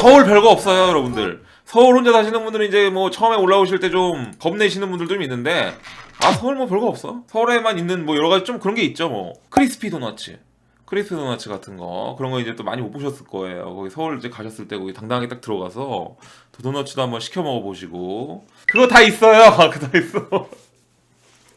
서울 별거 없어요, 여러분들. 서울 혼자 사시는 분들은 이제 뭐 처음에 올라오실 때 좀 겁내시는 분들도 좀 있는데 아 서울 뭐 별거 없어. 서울에만 있는 뭐 여러 가지 좀 그런 게 있죠, 뭐 크리스피 도너츠. 크리스피 도너츠 같은 거 그런 거 이제 또 많이 못 보셨을 거예요. 거기 서울 이제 가셨을 때 거기 당당하게 딱 들어가서 또 도너츠도 한번 시켜 먹어 보시고 그거 다 있어요. 그거 다 있어.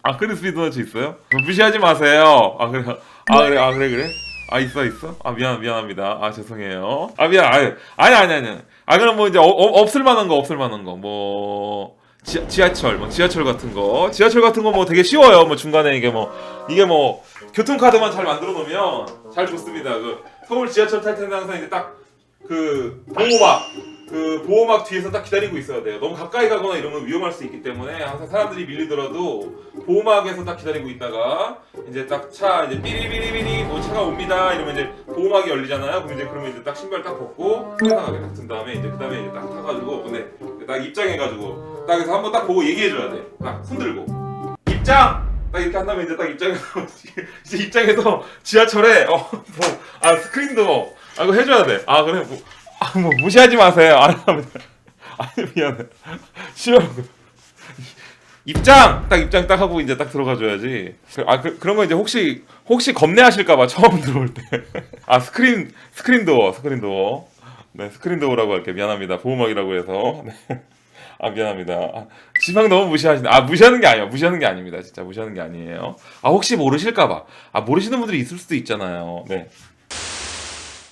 아 크리스피 도너츠 있어요? 무시하지 마세요. 아 그래 아 그래 아 그래 그래. 아 있어 있어? 아 미안 미안합니다. 아 죄송해요. 아 미안 아니 아니 아니 아니. 아 그럼 뭐 이제 어, 어, 없을 만한 거 없을 만한 거 뭐. 지하, 지하철, 뭐 지하철 같은 거, 지하철 같은 거 뭐 되게 쉬워요. 뭐 중간에 이게 뭐 이게 뭐 교통카드만 잘 만들어 놓으면 잘 좋습니다. 그 서울 지하철 탈 때는 항상 이제 딱그 보호막 그 보호막 뒤에서 딱 기다리고 있어야 돼요. 너무 가까이 가거나 이러면 위험할 수 있기 때문에 항상 사람들이 밀리더라도 보호막에서 딱 기다리고 있다가 이제 딱 차 이제 삐리비리비리 뭐 차가 옵니다 이러면 이제 보호막이 열리잖아요. 그럼 이제 그러면 이제 딱 신발 딱 벗고 편하게 딱든 다음에 이제 그 다음에 이제 딱 타가지고 근데 딱 입장해가지고 딱 그래서 한번 딱 보고 얘기해줘야 돼. 딱 손들고 입장. 딱 이렇게 한 다음에 이제 딱 입장해서 이제 입장해서 지하철에 어뭐아 스크린도 아 이거 해줘야 돼. 아 그래 뭐, 아, 뭐 무시하지 마세요. 안 하면 아니 미안해. 싫어. 입장 딱 입장 딱 하고 이제 딱 들어가 줘야지. 그- 아 그, 그런 거 이제 혹시 혹시 겁내하실까봐 처음 들어올 때. 아 스크린 스크린 도어 스크린 도어. 네 스크린 도어라고 할게 요 미안합니다. 보호막이라고 해서. 네. 아 미안합니다. 아, 지방 너무 무시하시네. 아 무시하는 게 아니야. 무시하는 게 아닙니다. 진짜 무시하는 게 아니에요. 아 혹시 모르실까봐. 아 모르시는 분들이 있을 수도 있잖아요. 네.